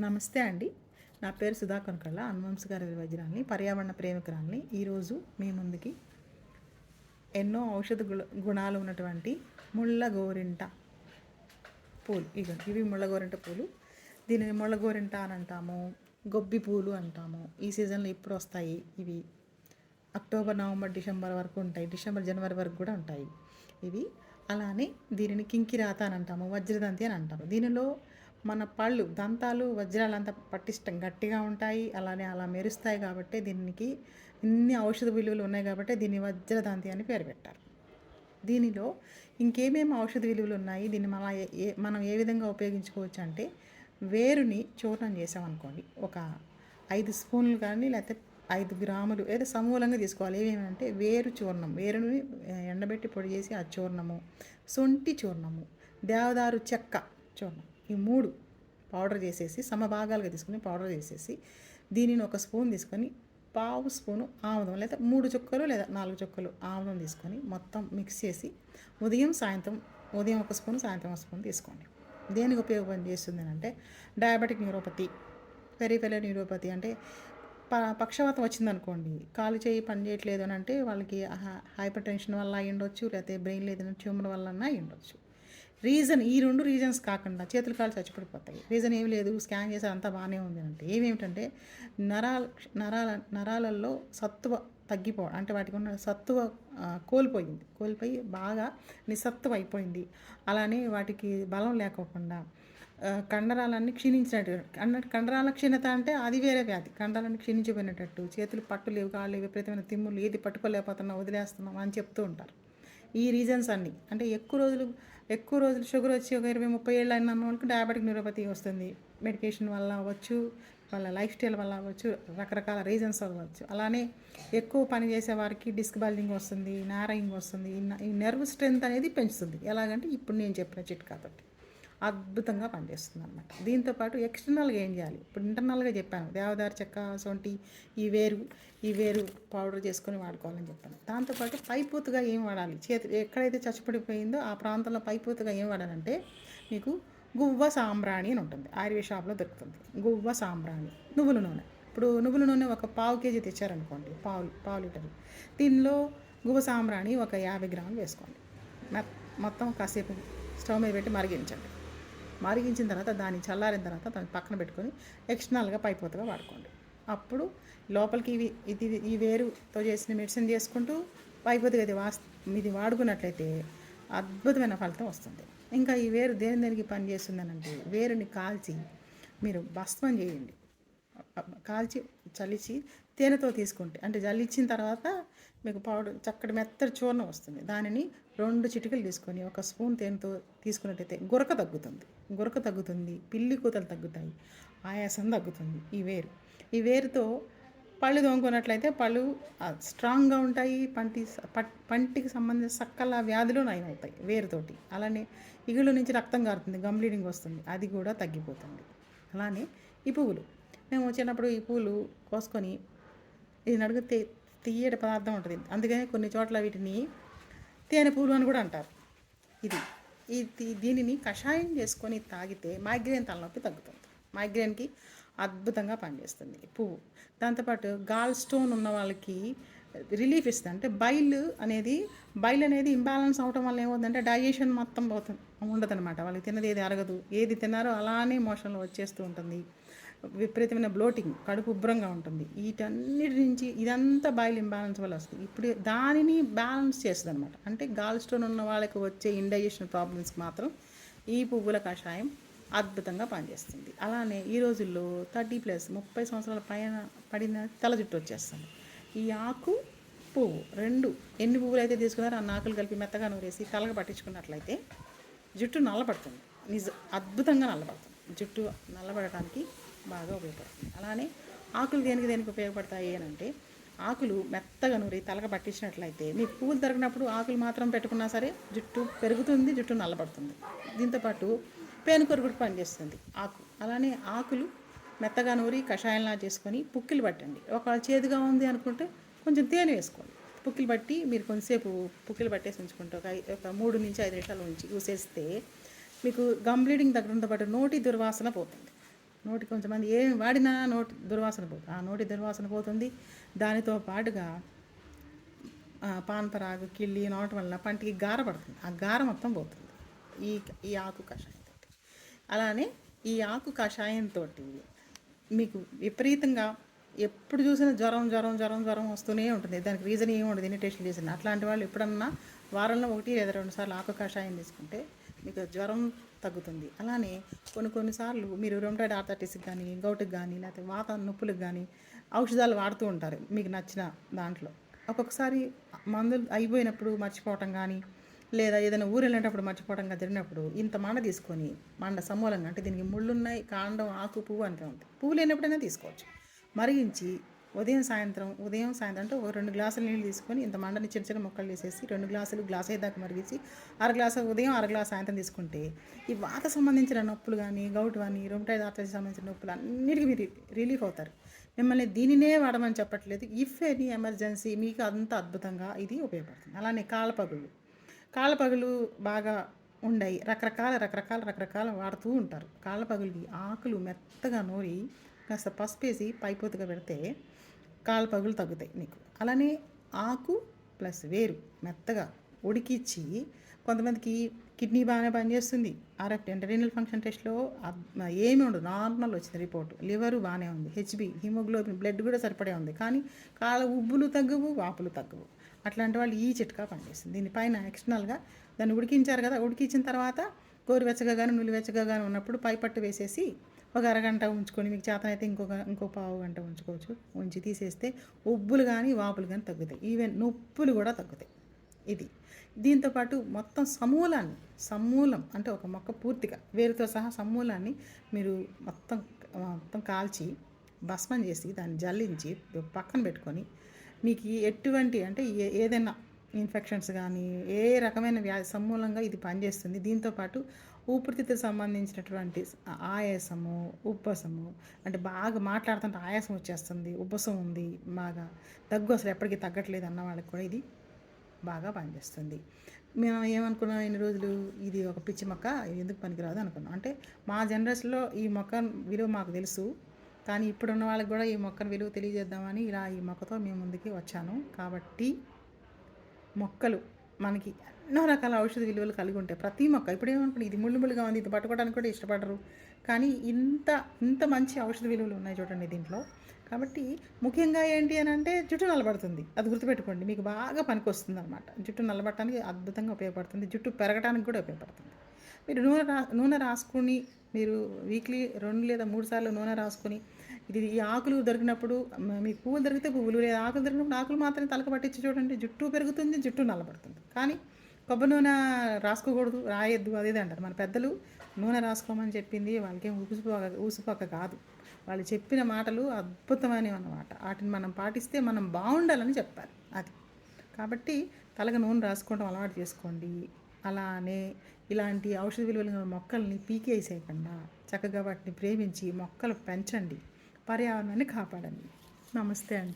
నమస్తే అండి. నా పేరు సుధా కొనకళ్ళ హనువంశ గారి వజ్రాన్ని పర్యావరణ ప్రేమికురాల్ని. ఈరోజు మీ ముందుకి ఎన్నో ఔషధ గుణ గుణాలు ఉన్నటువంటి ముళ్ళ గోరింట పూలు. ఇవి ఇవి ముళ్ళ గోరింట పూలు. దీనిని ముళ్ళ గోరింట అని అంటాము గొబ్బి పూలు అంటాము. ఈ సీజన్లో ఇప్పుడు వస్తాయి? ఇవి అక్టోబర్ నవంబర్ డిసెంబర్ వరకు ఉంటాయి. డిసెంబర్ జనవరి వరకు కూడా ఉంటాయి. ఇవి అలానే దీనిని కింకిరాత అని అంటాము వజ్రదంతి అని అంటాము. దీనిలో మన పళ్ళు దంతాలు వజ్రాలు అంతా పటిష్టం గట్టిగా ఉంటాయి అలానే అలా మెరుస్తాయి కాబట్టి దీనికి ఇన్ని ఔషధ విలువలు ఉన్నాయి కాబట్టి దీన్ని వజ్రదంతి అని పేరు పెట్టారు. దీనిలో ఇంకేమేమి ఔషధ విలువలు ఉన్నాయి? దీన్ని మన ఏ మనం ఏ విధంగా ఉపయోగించుకోవచ్చు అంటే వేరుని చూర్ణం చేసామనుకోండి ఒక ఐదు స్పూన్లు కానీ లేకపోతే ఐదు గ్రాములు ఏదో సమూలంగా తీసుకోవాలి. ఏమేమంటే వేరు చూర్ణం వేరుని ఎండబెట్టి పొడి చేసి ఆ చూర్ణము సొంటి చూర్ణము దేవదారు చెక్క చూర్ణం. ఈ మూడు పౌడర్ చేసేసి సమభాగాలుగా తీసుకుని పౌడర్ చేసేసి దీనిని ఒక స్పూన్ తీసుకొని పావు స్పూను ఆముదం లేదా మూడు చుక్కలు లేదా నాలుగు చుక్కలు ఆముదం తీసుకొని మొత్తం మిక్స్ చేసి ఉదయం సాయంత్రం ఉదయం ఒక స్పూన్ సాయంత్రం ఒక స్పూన్ తీసుకోండి. దేనికి ఉపయోగం చేస్తుంది అంటే డయాబెటిక్ న్యూరోపతి పెరిఫెరల్ న్యూరోపతి అంటే ప పక్షవాతం వచ్చిందనుకోండి కాలు చేయి పని చేయట్లేదు అని అంటే వాళ్ళకి హైపర్ టెన్షన్ వల్ల అయి ఉండొచ్చు లేకపోతే బ్రెయిన్ లేదని ట్యూమర్ వల్ల అయి ఉండొచ్చు రీజన్ ఈ రెండు రీజన్స్ కాకుండా చేతులు కాళ్ళు చచ్చిపడిపోతాయి. రీజన్ ఏమి లేదు. స్కాన్ చేసి అంతా బాగానే ఉంది అంటే. ఏమేమిటంటే నరాల నరాల నరాలలో సత్తువ తగ్గిపోవడం అంటే వాటికి ఉన్న సత్తువ కోల్పోయింది. కోల్పోయి బాగా నిస్సత్తువ అయిపోయింది. అలానే వాటికి బలం లేకోకుండా కండరాలన్నీ క్షీణించినట్టు కండరాల క్షీణత అంటే అది వేరే వ్యాధి. కండరాలన్నీ క్షీణించిపోయినట్టు చేతులు పట్టు లేవు కాళ్ళు లేవు విపరీతమైన తిమ్ములు ఏది పట్టుకోలేకపోతున్నావు వదిలేస్తున్నాం అని చెప్తూ ఉంటారు. ఈ రీజన్స్ అన్నీ. అంటే ఎక్కువ రోజులు ఎక్కువ రోజులు షుగర్ వచ్చి ఒక ఇరవై ముప్పై ఏళ్ళు అయిన వాళ్ళకి డయాబెటిక్ న్యూరోపతి వస్తుంది. మెడికేషన్ వల్ల అవ్వచ్చు వాళ్ళ లైఫ్ స్టైల్ వల్ల అవ్వచ్చు రకరకాల రీజన్స్ అవ్వచ్చు. అలానే ఎక్కువ పని చేసే వారికి డిస్క్ బల్జింగ్ వస్తుంది నారయింగ్ వస్తుంది. ఈ నర్వ్ స్ట్రెంత్ అనేది పెంచుతుంది. ఎలాగంటే ఇప్పుడు నేను చెప్పిన చిట్కాతోటి అద్భుతంగా పనిచేస్తుంది అనమాట దీంతోపాటు ఎక్స్టర్నల్గా ఏం చేయాలి? ఇప్పుడు ఇంటర్నల్గా చెప్పాను దేవదారు చెక్క సొంటి ఈ వేరు ఈ వేరు పౌడర్ చేసుకొని వాడుకోవాలని చెప్పాను. దాంతోపాటు పైపూతగా ఏం వాడాలి? చేతి ఎక్కడైతే చచ్చిపడిపోయిందో ఆ ప్రాంతంలో పైపూతగా ఏం వాడాలంటే మీకు గువ్వ సాంబ్రాణి అని ఉంటుంది ఆయుర్వేద షాప్లో దొరుకుతుంది. గువ్వ సాంబ్రాణి నువ్వుల నూనె. ఇప్పుడు నువ్వుల నూనె ఒక పావు కేజీ తెచ్చారనుకోండి పావు పావు లీటర్. దీనిలో గువ్వ సాంబ్రాణి ఒక యాభై గ్రాములు వేసుకోండి. మొత్తం కాసేపు స్టవ్ మీద పెట్టి మరిగించండి. మరిగించిన తర్వాత దాన్ని చల్లారిన తర్వాత దాన్ని పక్కన పెట్టుకొని ఎక్స్టర్నల్గా పైపోతగా వాడుకోండి. అప్పుడు లోపలికి ఇవి ఇది ఈ వేరుతో చేసిన మెడిసిన్ చేసుకుంటూ పైపోతగా ఇది వాస్ ఇది వాడుకున్నట్లయితే అద్భుతమైన ఫలితం వస్తుంది. ఇంకా ఈ వేరు దేని దేనికి పని చేస్తుందనంటే వేరుని కాల్చి మీరు భస్మం చేయండి. కాల్చి చల్లించి తేనెతో తీసుకుంటే అంటే జల్లించిన తర్వాత మీకు పౌడర్ చక్కటి మెత్తటి చూర్ణం వస్తుంది. దానిని రెండు చిటికలు తీసుకొని ఒక స్పూన్ తేనెతో తీసుకున్నట్టయితే గురక తగ్గుతుంది. గురక తగ్గుతుంది పిల్లి కూతలు తగ్గుతాయి ఆయాసం తగ్గుతుంది. ఈ వేరు. ఈ వేరుతో పళ్ళు తోముకున్నట్లయితే పళ్ళు స్ట్రాంగ్గా ఉంటాయి పంటి పంటికి సంబంధించిన సక్కల వ్యాధులు నయమవుతాయి వేరుతోటి. అలానే ఇగుళ్ళు నుంచి రక్తం కారుతుంది గమ్ బ్లీడింగ్ వస్తుంది అది కూడా తగ్గిపోతుంది. అలానే ఈ పువ్వులు. మేము వచ్చినప్పుడు ఈ పువ్వులు కోసుకొని ఇది నడుగు తే తీయటి పదార్థం ఉంటుంది. అందుకని కొన్ని చోట్ల వీటిని తేనె పూలు అని కూడా అంటారు. ఇది ఇది దీనిని కషాయం చేసుకొని తాగితే మైగ్రేన్ తలనొప్పి తగ్గుతుంది. మైగ్రేన్కి అద్భుతంగా పనిచేస్తుంది పువ్వు. దాంతోపాటు గాల్ స్టోన్ ఉన్న వాళ్ళకి రిలీఫ్ ఇస్తుంది. అంటే బైల్ అనేది బైల్ అనేది ఇంబ్యాలెన్స్ అవటం వల్ల ఏమవుతుందంటే డైజెషన్ మొత్తం పోతుంది ఉండదనమాట వాళ్ళకి తిన్నది ఏది అరగదు. ఏది తిన్నారో అలానే మోషన్లో వచ్చేస్తూ ఉంటుంది. విపరీతమైన బ్లోటింగ్ కడుపు ఉబ్బరంగా ఉంటుంది. వీటన్నిటి నుంచి ఇదంతా బాయిల్ ఇంబ్యాలెన్స్ వల్ల వస్తుంది. ఇప్పుడు దానిని బ్యాలెన్స్ చేస్తుంది అనమాట అంటే గాల్ స్టోన్ ఉన్న వాళ్ళకి వచ్చే ఇండైజెషన్ ప్రాబ్లమ్స్కి మాత్రం ఈ పువ్వుల కషాయం అద్భుతంగా పనిచేస్తుంది. అలానే ఈ రోజుల్లో థర్టీ ప్లస్ ముప్పై సంవత్సరాల పైన పడిన తల జుట్టు వచ్చేస్తుంది. ఈ ఆకు పువ్వు రెండు ఎన్ని పువ్వులు అయితే తీసుకున్నారో ఆ నాకులు కలిపి మెత్తగా నూరేసి తలకు పట్టించుకున్నట్లయితే జుట్టు నల్లబడుతుంది. నిజ అద్భుతంగా నల్లబడుతుంది. జుట్టు నల్లబడటానికి బాగా ఉపయోగపడుతుంది. అలానే ఆకులు దేనికి దేనికి ఉపయోగపడతాయి అని అంటే ఆకులు మెత్తగా నూరి తలక పట్టించినట్లయితే మీకు పువ్వులు దొరికినప్పుడు ఆకులు మాత్రం పెట్టుకున్నా సరే జుట్టు పెరుగుతుంది జుట్టు నల్లబడుతుంది. దీంతోపాటు పేనుకొరు కూడా పనిచేస్తుంది ఆకు. అలానే ఆకులు మెత్తగా నూరి కషాయంలా చేసుకొని పుక్కిలు పట్టండి. ఒకవేళ చేదుగా ఉంది అనుకుంటే కొంచెం తేనె వేసుకోండి. పుక్కిలు పట్టి మీరు కొంతసేపు పుక్కిలు పట్టేసి ఉంచుకుంటే ఒక ఒక మూడు నుంచి ఐదు నిమిషాలు ఉంచి యూసేస్తే మీకు గమ్ బ్లీడింగ్ దగ్గరంతో పాటు నోటి దుర్వాసన పోతుంది. నోటి కొంతమంది ఏం వాడినా నోటి దుర్వాసన పోతుంది ఆ నోటి దుర్వాసన పోతుంది. దానితో పాటుగా ఆ, పాన్పరాగు కిళ్ళి నోటి వల్ల పంటికి గార పడుతుంది. ఆ గార మొత్తం పోతుంది. ఈ ఈ ఆకు కషాయంతో అలానే ఈ ఆకు కషాయంతో మీకు విపరీతంగా ఎప్పుడు చూసినా జ్వరం జ్వరం జ్వరం జ్వరం వస్తూనే ఉంటుంది. దానికి రీజన్ ఏమి ఉండదు. ఎన్ని టెస్టులు చేసిన అట్లాంటి వాళ్ళు ఎప్పుడన్నా వారంలో ఒకటి లేదా రెండు సార్లు ఆకు కషాయం తీసుకుంటే మీకు జ్వరం తగ్గుతుంది. అలానే కొన్ని కొన్నిసార్లు మీరు రొమటైడ్ ఆర్థరైటిస్కి కానీ గౌట్కి కానీ లేకపోతే వాత నొప్పులకు కానీ ఔషధాలు వాడుతూ ఉంటారు మీకు నచ్చిన దాంట్లో. ఒక్కొక్కసారి మందులు అయిపోయినప్పుడు మర్చిపోవటం కానీ లేదా ఏదైనా ఊరు వెళ్ళేటప్పుడు మర్చిపోవడం కానీ జరిగినప్పుడు ఇంత మండ తీసుకొని మండ సమూలంగా అంటే దీనికి ముళ్ళున్నాయి కాండం ఆకు పువ్వు అంతే ఉంది పువ్వు లేనప్పుడైనా తీసుకోవచ్చు. మరిగించి ఉదయం సాయంత్రం ఉదయం సాయంత్రం అంటే ఒక రెండు గ్లాసులు నీళ్ళు తీసుకొని ఇంత మండని చిన్న చిన్న ముక్కలు వేసేసి రెండు గ్లాసులు గ్లాస్ అయ్యేదాకా మరిగించి అర గ్లాసు ఉదయం అర గ్లాస్ సాయంత్రం తీసుకుంటే ఈ వాత సంబంధించిన నొప్పులు కానీ గౌట్ కానీ రొమటైడ్ ఆర్థరైటిస్ సంబంధించిన నొప్పులు అన్నిటికీ మీరు రిలీఫ్ అవుతారు. మిమ్మల్ని దీనినే వాడమని చెప్పట్లేదు. ఇఫ్ ఎనీ ఎమర్జెన్సీ మీకు అంత అద్భుతంగా ఇది ఉపయోగపడుతుంది. అలానే కాళ్ళపగుళ్ళు. కాళ్ళపగులు బాగా ఉండయి. రకరకాల రకరకాల రకరకాల వాడుతూ ఉంటారు. కాళ్ళపగులకి ఆకులు మెత్తగా నూరి కాస్త పసుపేసి పైపోతుగా పెడితే కాళ్ళపగులు తగ్గుతాయి నీకు. అలానే ఆకు ప్లస్ వేరు మెత్తగా ఉడికిచ్చి కొంతమందికి కిడ్నీ బాగానే పనిచేస్తుంది. ఆర్ఎఫ్ అంటే ఫంక్షన్ టెస్ట్లో ఏమి ఉండదు. నార్మల్ వచ్చింది రిపోర్ట్. లివరు బాగానే ఉంది. హెచ్బి హిమోగ్లోబిన్ బ్లడ్ కూడా సరిపడే ఉంది. కానీ కాళ్ళ ఉబ్బులు తగ్గవు వాపులు తగ్గవు. అట్లాంటి వాళ్ళు ఈ చిట్కా పనిచేస్తుంది. దీనిపైన ఎక్స్టర్నల్గా దాన్ని ఉడికించారు కదా ఉడికించిన తర్వాత గోరువెచ్చగా కానీ నులివెచ్చగా కానీ ఉన్నప్పుడు పైపట్టు వేసేసి ఒక అరగంట ఉంచుకొని మీకు చేతనైతే ఇంకొక ఇంకో పావు గంట ఉంచుకోవచ్చు. ఉంచి తీసేస్తే ఉబ్బులు కానీ వాపులు కానీ తగ్గుతాయి. ఈవెన్ నొప్పులు కూడా తగ్గుతాయి. ఇది. దీంతోపాటు మొత్తం సమూలాన్ని సమూలం అంటే ఒక మొక్క పూర్తిగా వేరుతో సహా సమూలాన్ని మీరు మొత్తం మొత్తం కాల్చి భస్మం చేసి దాన్ని జల్లించి పక్కన పెట్టుకొని మీకు ఎటువంటి అంటే ఏ- ఏదైనా ఇన్ఫెక్షన్స్ కానీ ఏ రకమైన వ్యాధి సమూలంగా ఇది పనిచేస్తుంది. దీంతోపాటు ఊపిరితిత్తులు సంబంధించినటువంటి ఆయాసము ఉబ్బసము అంటే బాగా మాట్లాడుతుంటే ఆయాసం వచ్చేస్తుంది ఉబ్బసం ఉంది బాగా దగ్గు అసలు ఎప్పటికీ తగ్గట్లేదు అన్న వాళ్ళకి కూడా ఇది బాగా పనిచేస్తుంది. మేము ఏమనుకున్నాం ఇన్ని రోజులు? ఇది ఒక పిచ్చి మొక్క ఇది ఎందుకు పనికిరాదు అనుకున్నాం. అంటే మా జనరేషన్లో ఈ మొక్క విలువ మాకు తెలుసు కానీ ఇప్పుడున్న వాళ్ళకి కూడా ఈ మొక్కను విలువ తెలియజేద్దామని ఇలా ఈ మొక్కతో మేము ముందుకి వచ్చాను. కాబట్టి మొక్కలు మనకి ఎన్నో రకాల ఔషధ విలువలు కలిగి ఉంటాయి. ప్రతి మొక్క ఇప్పుడు ఏమనుకోండి ఇది ముళ్ళు ముళ్ళుగా ఉంది ఇది పట్టుకోవడానికి కూడా ఇష్టపడరు. కానీ ఇంత ఇంత మంచి ఔషధ విలువలు ఉన్నాయి చూడండి దీంట్లో. కాబట్టి ముఖ్యంగా ఏంటి అని అంటే జుట్టు నల్లబడుతుంది అది గుర్తుపెట్టుకోండి మీకు బాగా పనికొస్తుంది అనమాట జుట్టు నలబడటానికి అద్భుతంగా ఉపయోగపడుతుంది. జుట్టు పెరగడానికి కూడా ఉపయోగపడుతుంది. మీరు నూనె రా నూనె రాసుకుని మీరు వీక్లీ రెండు లేదా మూడు సార్లు నూనె రాసుకొని ఇది ఈ ఆకులు దొరికినప్పుడు మ- మీకు పువ్వులు దొరికితే పువ్వులు లేదా ఆకులు దొరికినప్పుడు ఆకులు మాత్రమే తలక పట్టించి చూడండి జుట్టు పెరుగుతుంది జుట్టు నల్లబడుతుంది కానీ కొబ్బరి నూనె రాసుకోకూడదు రాయొద్దు అదేది అంటారు. మన పెద్దలు నూనె రాసుకోమని చెప్పింది వాళ్ళకేం ఊసిపోక ఊసిపోక కాదు. వాళ్ళు చెప్పిన మాటలు అద్భుతమైనవి అన్నమాట. వాటిని మనం పాటిస్తే మనం బాగుండాలని చెప్పాలి అది. కాబట్టి తలకు నూనె రాసుకోవడం అలవాటు చేసుకోండి. అలానే ఇలాంటి ఔషధ విలువలు మొక్కల్ని పీకేసేయకుండా చక్కగా వాటిని ప్రేమించి మొక్కలు పెంచండి. పర్యావరణాన్ని కాపాడండి. నమస్తే అండి.